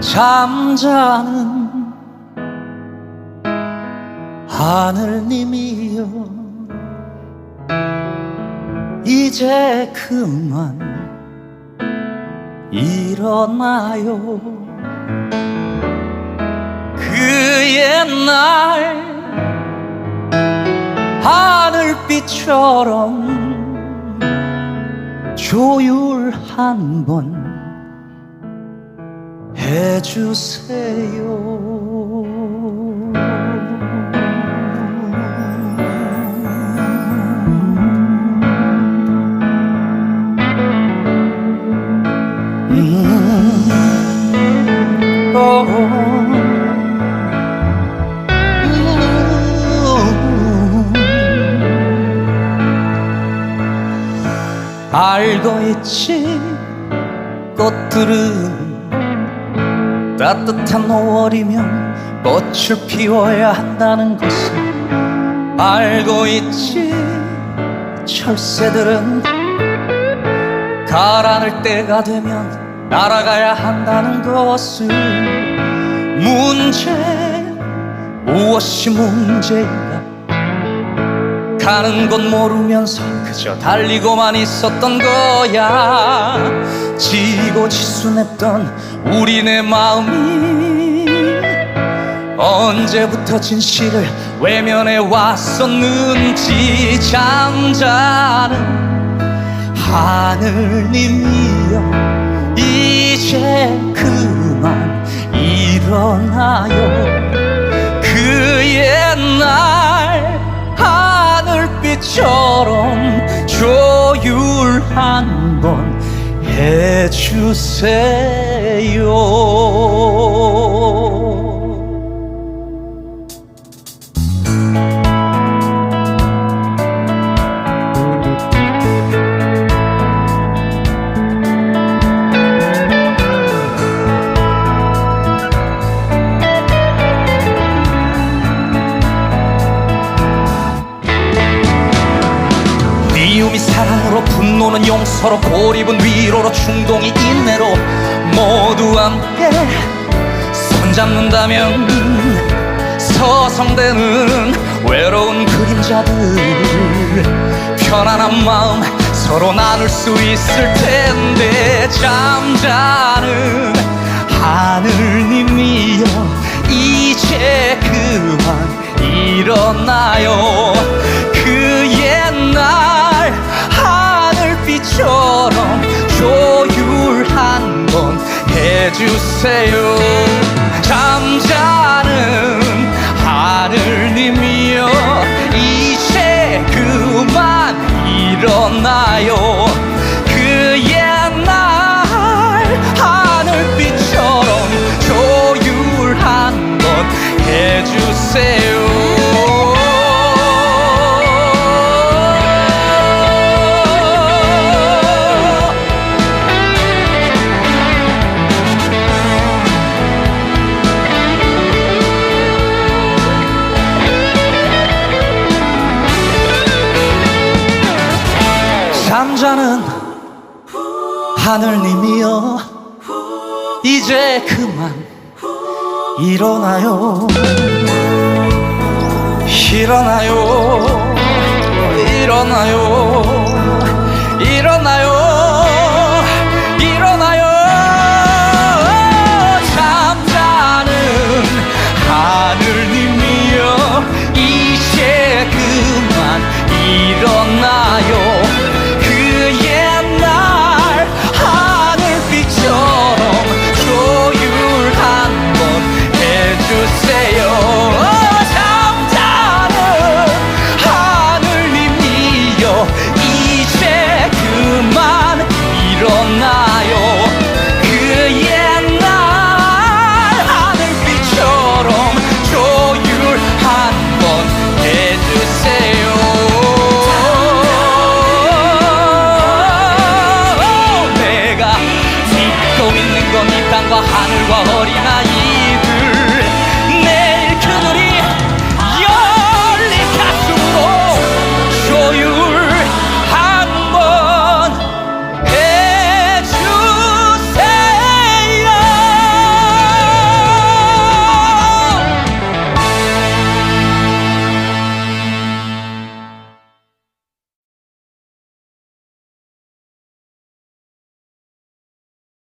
잠자는 하늘님이여 이제 그만 일어나요. 그 옛날 하늘빛처럼 조율 한번 해주세요. 음, 어, 음. 알고 있지 꽃들은 따뜻한 5월이면 꽃을 피워야 한다는 것을 알고 있지. 철새들은 가라앉을 때가 되면 날아가야 한다는 것을 문제 무엇이 문제인가? 가는 곳 모르면서 그저 달리고만 있었던 거야 지고 지순했던 우리네 마음이 언제부터 진실을 외면해 왔었는지 잠자는 하늘님이여 이제 그만 일어나요. 그 옛날 하늘빛처럼 조율 한번 해주세요 분노는 용서로 고립은 위로로 충동이 인내로 모두 함께 손잡는다면 서성대는 외로운 그림자들 편안한 마음 서로 나눌 수 있을 텐데 잠자는 하늘님 하늘빛처럼 조율 한 번 해주세요. 잠자는 잠자는 하늘님이여. 이제 그만 일어나요. 일어나요. 일어나요. 일어나요 땅과 하늘과 어린아이